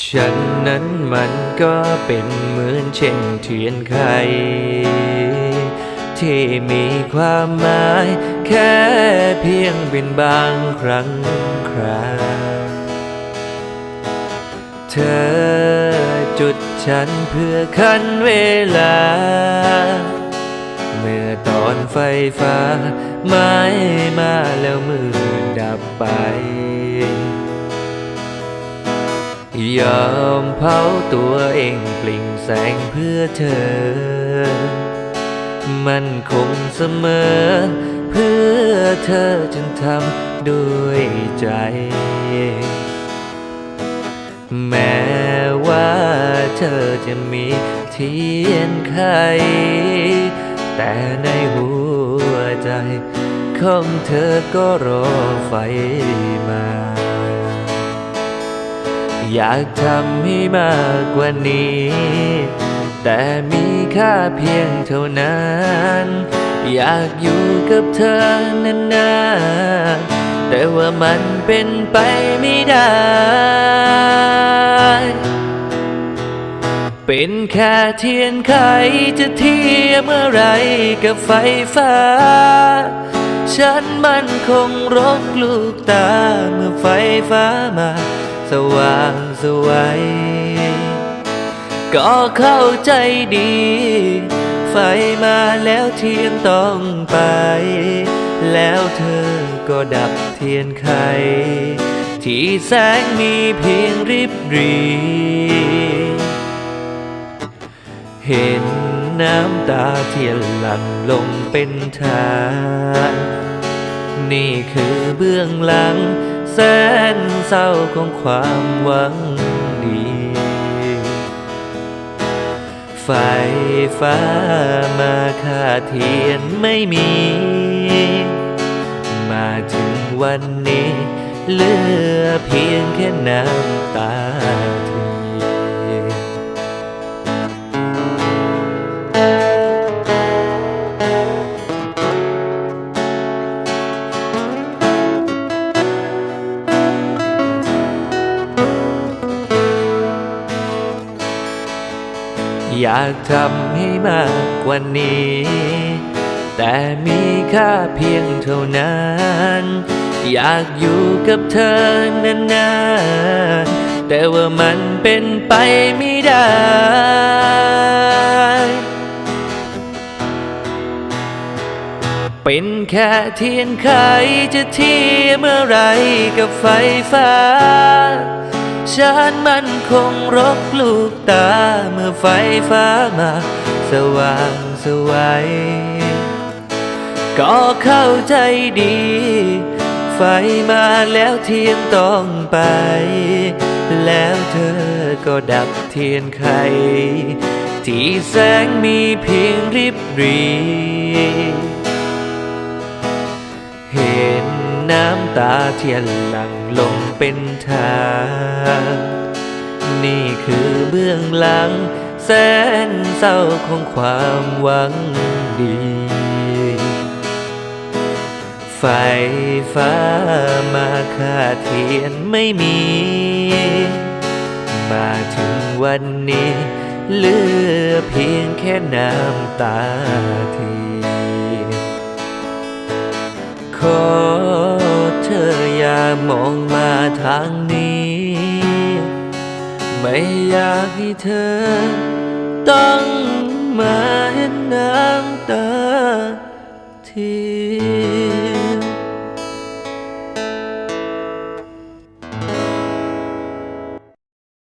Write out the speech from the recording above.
ฉันนั้นมันก็เป็นเหมือนเช่นเทียนไขที่มีความหมายแค่เพียงเป็นบางครั้งคราเธอจุดฉันเพื่อคันเวลา เมื่อตอนไฟฟ้า ไม่มาแล้วมือดับไป ยอมเผาตัวเองปลิ่งแสงเพื่อเธอ มันคงเสมอ เพื่อเธอจนทำด้วยใจ แม้ว่าเธอจะมีเทียนไขแต่ในหัวใจของเธอก็รอไฟมา อยากทำให้มากกว่านี้ แต่มีค่าเพียงเท่านั้น อยากอยู่กับเธอนานๆ แต่ว่ามันเป็นไปไม่ได้ เป็นแค่เทียนไขจะเทียมอะไรกับไฟฟ้าฉันมันคงรกลูกตาเมื่อไฟฟ้ามา สว่างสวัยก็เข้าใจดี ไฟมาแล้วเทียนต้องไป แล้วเธอก็ดับเทียนไข ที่แสงมีเพียงริบรี เห็นน้ำตาเทียนหลั่งลงเป็นทาง นี่คือเบื้องหลัง แสนเศร้าของความหวังดี ไฟฟ้ามาค่าเทียนไม่มี มาถึงวันนี้ เหลือเพียงแค่น้ำตาเธอ อยากทำให้มากกว่านี้ แต่มีค่าเพียงเท่านั้น อยากอยู่กับเธอนานๆ แต่ว่ามันเป็นไปไม่ได้ เป็นแค่เทียนไขจะเทียมอะไรกับไฟฟ้า ฉันมันคงรกลูกตาเมื่อไฟฟ้ามา สว่างสวัยก็เข้าใจดี ไฟมาแล้วเทียนต้องไป แล้วเธอก็ดับเทียนไข ที่แสงมีเพียงริบหรี น้ำตาเทียนหลั่งลงเป็นทาง นี่คือเบื้องหลัง แสนเศร้าของความหวังดี ไฟฟ้ามาค่าเทียนไม่มี มาถึงวันนี้ เหลือเพียงแค่น้ำตาเทียนขอามองมาทางนี้ ไม่อยากให้เธอ ต้องมาเห็นน้ำตาที่